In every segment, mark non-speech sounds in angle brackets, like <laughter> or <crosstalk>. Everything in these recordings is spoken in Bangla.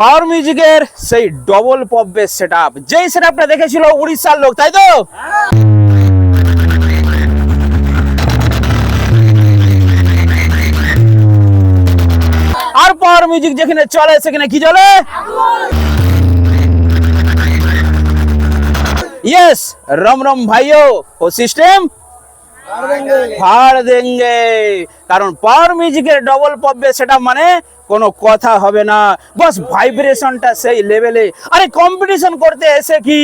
পাওয়ার মিউজিকের সেই double pop bass set up যেই সেট আপটা দেখেছিল উড়িষ্যার লোক তাই তো? আর পাওয়ার মিউজিক যেখানে চলে সেখানে কি চলে? ইয়েস রম রম ভাইও ও সিস্টেম ফাড় দেঙ্গে কারণ পাওয়ার মিউজিকের double pop bass set up মানে কোনো কথা হবে না। বস ভাইব্রেশনটা সেই লেভেলে আরে কম্পিটিশন করতে এসে কি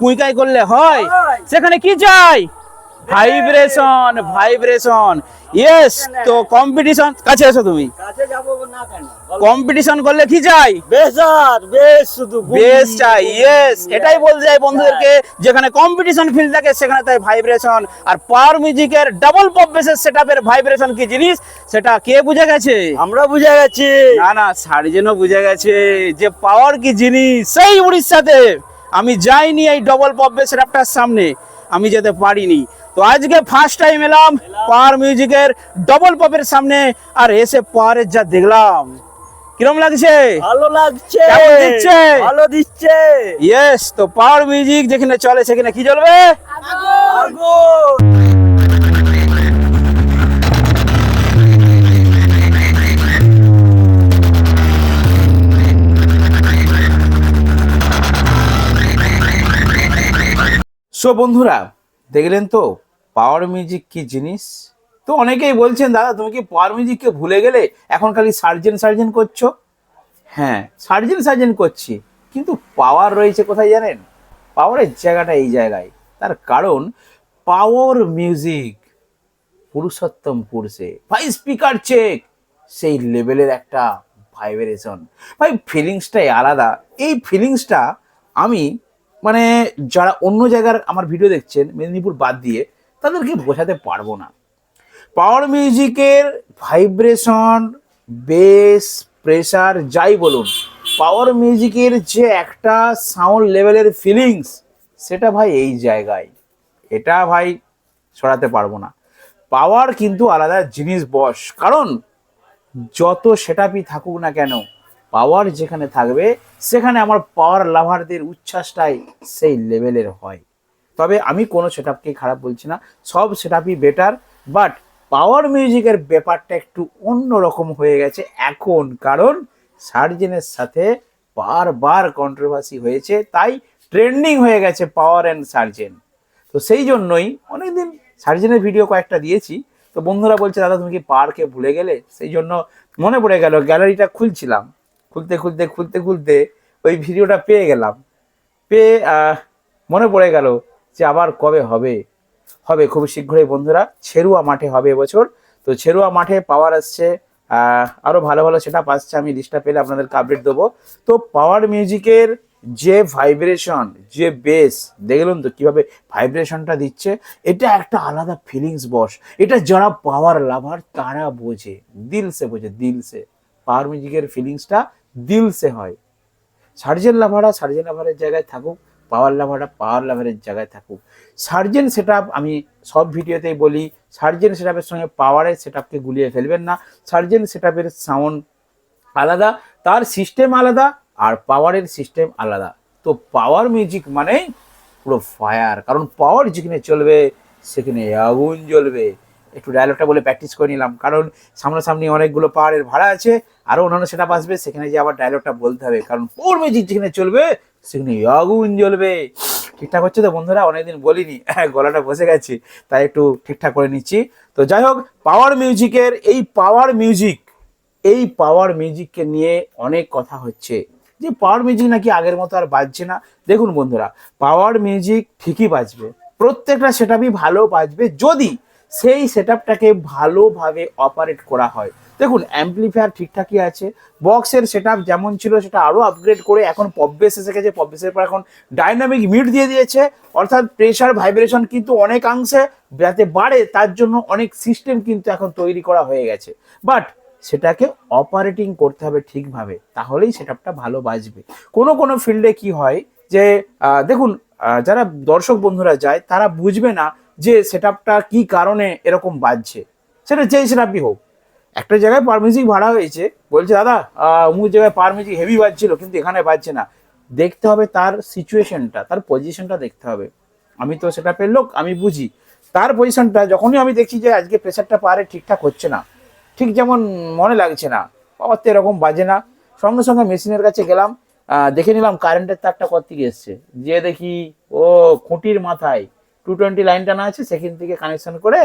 কুইকাই করলে হয়। সেখানে কি চাই? ভাইব্রেশন ভাইব্রেশন ইয়েস তো কম্পিটিশন কাছে এসো তুমি। কাছে যাব না কেন? কম্পিটিশন করলে কি চাই? বেজার বেশ শুধু বেস চাই ইয়েস এটাই বলতে চাই বন্ধুদেরকে যেখানে কম্পিটিশন ফিল থাকে সেখানে তাই ভাইব্রেশন আর পাওয়ার মিউজিকের ডাবল পপ বেসের সেটআপের ভাইব্রেশন কি জিনিস? সেটা কে বুঝে গেছে? আমরা বুঝে গেছি। না না সার্জেনও বুঝে গেছে যে পাওয়ার কি জিনিস? সেই উড়িষ্যাতে। আমি যাইনি এই ডবল পপ বেস সেটআপটার সামনে। আমি যেতে পারিনি। তো আজকে ফার্স্ট টাইম এলাম পাওয়ার মিউজিকের ডবল পপের সামনে আর এসে পাওয়ারের যা দেখলাম। কিরম লাগছে? ভালো লাগছে। কেমন দিচ্ছে? ভালো দিচ্ছে। ইয়েস তো পাওয়ার মিউজিক যেখানে চলে সেখানে কি চলবে আগুন। সো বন্ধুরা, দেখলেন তো পাওয়ার মিউজিক কি জিনিস? তো অনেকেই বলছেন, দাদা, তুমি কি পাওয়ার মিউজিককে ভুলে গেলে এখন খালি সার্জেন সার্জেন করছ? হ্যাঁ সার্জেন সার্জেন করছি, কিন্তু পাওয়ার রয়েছে কোথায় জানেন? পাওয়ারের জায়গাটা এই জায়গায়। তার কারণ পাওয়ার মিউজিক পুরুষোত্তম পুরুষে ভাই স্পিকার চেক সেই লেভেলের একটা ভাইব্রেশন ভাই ফিলিংসটাই আলাদা। এই ফিলিংসটা আমি মানে যারা অন্য জায়গার আমার ভিডিও দেখছেন, মেদিনীপুর বাদ দিয়ে, তাদেরকে বোঝাতে পারব না। পাওয়ার মিউজিকের ভাইব্রেশন বেস প্রেসার যাই বলুন পাওয়ার মিউজিকের যে একটা সাউন্ড লেভেলের ফিলিংস সেটা ভাই এই জায়গায়। এটা ভাই সরাতে পারব না। পাওয়ার কিন্তু আলাদা জিনিস বস কারণ যত সেটাপই থাকুক না কেন পাওয়ার যেখানে থাকবে, সেখানে আমার পাওয়ার লাভারদের উচ্ছ্বাসটাই সেই লেভেলের হয়। তবে আমি কোনো সেটআপকে খারাপ বলছি না, সব সেটআপই বেটার বাট পাওয়ার মিউজিকের ব্যাপারটা একটু অন্য রকম হয়ে গেছে এখন, কারণ সার্জেনের সাথে বারবার কন্ট্রোভার্সি হয়েছে, তাই ট্রেন্ডিং হয়ে গেছে পাওয়ার অ্যান্ড সার্জেন। তো সেই জন্যই অনেকদিন সার্জেনের ভিডিও কয়েকটা দিয়েছি, তো বন্ধুরা বলছে, দাদা, তুমি কি পার্কে ভুলে গেলে? সেই জন্য মনে পড়ে গেল গ্যালারিটা খুলছিলাম। খুলতে খুলতে খুলতে খুলতে ওই ভিডিওটা পেয়ে গেলাম। পেয়ে মনে পড়ে গেল যে আবার কবে হবে? হবে খুব শীঘ্রই বন্ধুরা। ছেরুয়া মাঠে হবে এবছর। তো ছেরুয়া মাঠে পাওয়ার আসছে আরও ভালো ভালো সেটা আসছে। আমি লিস্টটা পেলে আপনাদেরকে আপডেট দেবো। তো পাওয়ার মিউজিকের যে ভাইব্রেশন যে বেস দেখলেন তো কীভাবে ভাইব্রেশনটা দিচ্ছে? এটা একটা আলাদা ফিলিংস বস। এটা যারা পাওয়ার লাভার তারা বোঝে দিলসে বোঝে দিলসে পাওয়ার মিউজিকের ফিলিংসটা দিলসে হয়। সার্জেন লাভারা সার্জেন লাভারের জায়গায় থাকুক, পাওয়ার লাভারা পাওয়ার লাভারের জায়গায় থাকুক। সার্জেন সেট আমি সব ভিডিওতেই বলি, সার্জেন সেট সঙ্গে পাওয়ারের সেট গুলিয়ে ফেলবেন না। সার্জেন সেট সাউন্ড আলাদা, তার সিস্টেম আলাদা আর পাওয়ারের সিস্টেম আলাদা। তো পাওয়ার মিউজিক মানে পুরো ফায়ার কারণ পাওয়ার যেখানে চলবে, সেখানে আগুন জ্বলবে। একটু ডায়লগটা বলে প্র্যাকটিস করে নিলাম। কারণ সামনাসামনি অনেকগুলো পাহাড়ের ভাড়া আছে আরও অন্যান্য সেটা আসবে, সেখানে যে আবার ডায়লগটা বলতে হবে। কারণ পাওয়ার মিউজিক যেখানে চলবে, সেখানে আগুন জ্বলবে। ঠিকঠাক হচ্ছে তো বন্ধুরা? অনেকদিন বলিনি, <laughs> গলাটা বসে গেছে, তাই একটু ঠিকঠাক করে নিচ্ছি। তো যাই হোক পাওয়ার মিউজিকের এই পাওয়ার মিউজিক এই পাওয়ার মিউজিককে নিয়ে অনেক কথা হচ্ছে। যে পাওয়ার মিউজিক নাকি আগের মতো আর বাজছে না। দেখুন বন্ধুরা পাওয়ার মিউজিক ঠিকই বাজবে। প্রত্যেকটা সেটআপই ভালো বাজবে যদি সেই সেটআপটাকে ভালোভাবে অপারেট করা হয়। দেখুন অ্যাম্পলিফায়ার ঠিকঠাকই আছে বক্সের সেটআপ যেমন ছিল সেটা আরও আপগ্রেড করে এখন পপ বেস এসে গেছে পপ বেসের পর এখন ডাইনামিক মিউট দিয়ে দিয়েছে, অর্থাৎ প্রেশার ভাইব্রেশন কিন্তু অনেকাংশে যাতে বাড়ে, তার জন্য অনেক সিস্টেম কিন্তু এখন তৈরি করা হয়ে গেছে। বাট সেটাকে অপারেটিং করতে হবে ঠিকভাবে, তাহলেই সেটআপটা ভালো বাজবে। কোনো কোনো ফিল্ডে কি হয় যে দেখুন যারা দর্শক বন্ধুরা যায়, তারা বুঝবে না যে সেটআপটা কি কারণে এরকম বাজছে? সেটা যেই সেটআপই হোক। একটা জায়গায় পার মিউজিক ভাড়া হয়েছে, বলছে, দাদা অমুক জায়গায় পার মিউজিক হেভি বাজছিল, কিন্তু এখানে বাজছে না। দেখতে হবে তার সিচুয়েশনটা তার পজিশনটা দেখতে হবে। আমি তো সেটা লোক, আমি বুঝি। তার পজিশনটা যখনই আমি দেখছি যে আজকে প্রেশারটা পারে ঠিকঠাক হচ্ছে না, ঠিক যেমন মনে লাগছে না বাবার তো এরকম বাজে না। সঙ্গে সঙ্গে মেশিনের কাছে গেলাম দেখে নিলাম কারেন্টের তারটা কত থেকে এসছে। যে দেখি, ও খুঁটির মাথায়। টু টোয়েন্টি লাইন টানা আছে, সেখান থেকে কানেকশন করে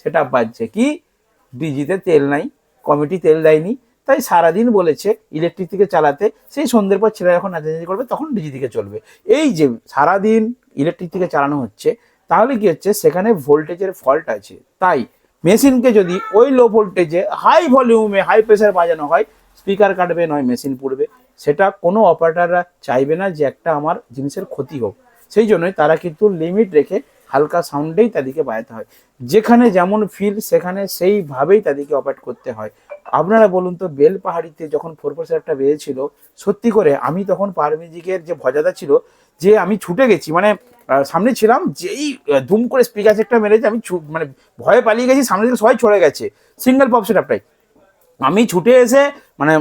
সেটা বাজছে। কি? ডিজিতে তেল নাই, কমিটি তেল দেয়নি। তাই সারাদিন বলেছে ইলেকট্রিক থেকে চালাতে। সেই সন্ধ্যের পর ছেলে যখন নাচানাচি করবে, তখন ডিজি থেকে চলবে। এই যে সারাদিন ইলেকট্রিক থেকে চালানো হচ্ছে, তাহলে কি হচ্ছে? সেখানে ভোল্টেজের ফল্ট আছে। তাই মেশিনকে যদি ওই লো ভোল্টেজে হাই ভলিউমে হাই প্রেসার বাজানো হয় স্পিকার কাটবে, নয় মেশিন পুড়বে। সেটা কোনো অপারেটাররা চাইবে না যে একটা আমার জিনিসের ক্ষতি হোক। সেই জন্যই তারা কিন্তু লিমিট রেখে হালকা সাউন্ডেই তাদেরকে বাজাতে হয়। যেখানে যেমন ফিল সেখানে সেইভাবেই তাদেরকে অপারেট করতে হয়। আপনারা বলুন তো, বেল পাহাড়িতে যখন ফোর একটা বেজেছিল, সত্যি করে আমি তখন পার মিউজিকের যে ভজাদা ছিল, যে আমি ছুটে গেছি মানে সামনে ছিলাম, যেই ধুম করে স্পিকার একটা মেরেছে, আমি মানে ভয়ে পালিয়ে গেছি, সামনে থেকে সবাই ছড়ে গেছে সিঙ্গেল পপ সেটআপটাই আমি ছুটে এসে মানে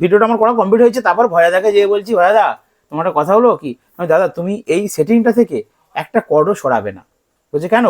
ভিডিওটা আমার করা কমপ্লিট হয়েছে, তারপর ভয়াদাকে যেয়ে বলছি, ভয়াদা, তোমার কথা হলো কি? দাদা, তুমি এই সেটিংটা থেকে একটা কর্ডও সরাবে না। বলছে, কেন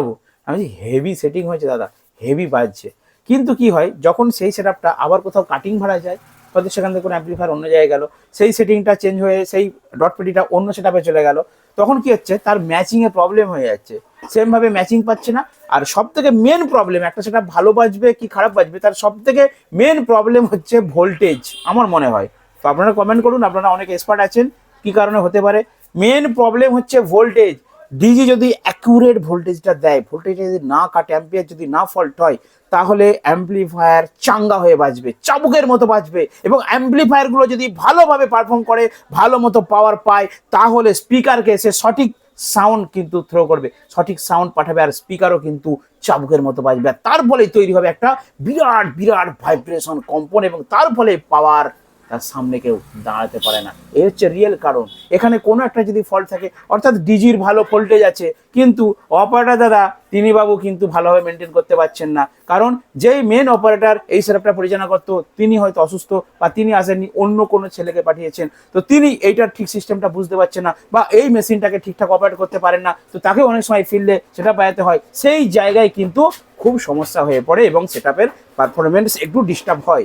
আমি বলছি হেভি সেটিং হয়েছে দাদা হেভি বাজছে। কিন্তু কি হয়, যখন সেই সেটআপটা আবার কোথাও কাটিং ভাড়া যায়, হয়তো সেখান থেকে কোনো অ্যাম্পলিফায়ার অন্য জায়গায় গেল, সেই সেটিংটা চেঞ্জ হয়ে সেই ডট পেটিটা অন্য সেটআপে চলে গেল, তখন কি হচ্ছে, তার ম্যাচিংয়ে প্রবলেম হয়ে যাচ্ছে। সেমভাবে ম্যাচিং পাচ্ছে না, আর সব থেকে মেন প্রবলেম একটা সেটা ভালো বাজবে কি খারাপ বাজবে, তার সব থেকে মেন প্রবলেম হচ্ছে ভোল্টেজ আমার মনে হয়। তো আপনারা কমেন্ট করুন, আপনারা অনেক এক্সপার্ট আছেন, কি কারণে হতে পারে। মেন প্রবলেম হচ্ছে ভোল্টেজ ডিজি যদি অ্যাকুরেট ভোল্টেজটা দেয় ভোল্টেজ যদি না কাটে অ্যাম্পিয়ার যদি না ফল্ট হয়, তাহলে অ্যাম্পলিফায়ার চাঙ্গা হয়ে বাজবে, চাবুকের মতো বাজবে এবং অ্যাম্পলিফায়ারগুলো যদি ভালোভাবে পারফর্ম করে, ভালো মতো পাওয়ার পায়, তাহলে স্পিকারকে সে সঠিক সাউন্ড কিন্তু থ্রো করবে। সঠিক সাউন্ড পাঠাবে আর স্পিকারও কিন্তু চাবুকের মতো বাজবে। আর তার ফলেই তৈরি হবে একটা বিরাট বিরাট ভাইব্রেশন কম্পন এবং তার ফলে পাওয়ার তার সামনে কেউ দাঁড়াতে পারে না। এ হচ্ছে রিয়েল কারণ। এখানে কোনো একটা যদি ফল্ট থাকে, অর্থাৎ ডিজির ভালো ভোল্টেজ আছে, কিন্তু অপারেটার দাদা তিনি বাবু কিন্তু ভালোভাবে মেনটেন করতে পারছেন না। কারণ যেই মেন অপারেটর এই সেটআপটা পরিচালনা করতো, তিনি হয়তো অসুস্থ বা তিনি আসেননি, অন্য কোনো ছেলেকে পাঠিয়েছেন। তো তিনি এইটার ঠিক সিস্টেমটা বুঝতে পারছেন না বা এই মেশিনটাকে ঠিকঠাক অপারেট করতে পারেন না। তো তাকে অনেক সময় ফিরলে সেটা বাজাতে হয়। সেই জায়গায় কিন্তু খুব সমস্যা হয়ে পড়ে এবং সেটআপের পারফরমেন্স একটু ডিস্টার্ব হয়।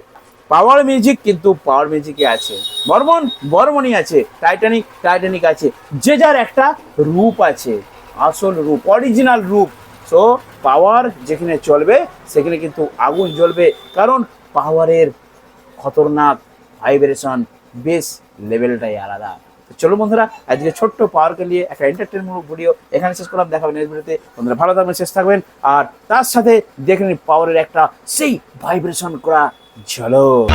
পাওয়ার মিউজিক কিন্তু পাওয়ার মিউজিকে আছে। বর্মন বর্মনই আছে টাইটানিক টাইটানিক আছে। যে যার একটা রূপ আছে, আসল রূপ অরিজিনাল রূপ। সো পাওয়ার যেখানে চলবে, সেখানে কিন্তু আগুন জ্বলবে। কারণ পাওয়ারের খতরনাক ভাইব্রেশন বেস লেভেলটাই আলাদা। চলো বন্ধুরা, আজকে ছোট্ট পাওয়ারকে নিয়ে একটা এন্টারটেনমেন্ট ভিডিও এখানে শেষ করলাম। দেখাবেন নেক্সট ভিডিওতে বন্ধুরা, ভালো থাকবেন শেষ থাকবেন। আর তার সাথে দেখে নিন পাওয়ারের একটা সেই ভাইব্রেশন করা चलो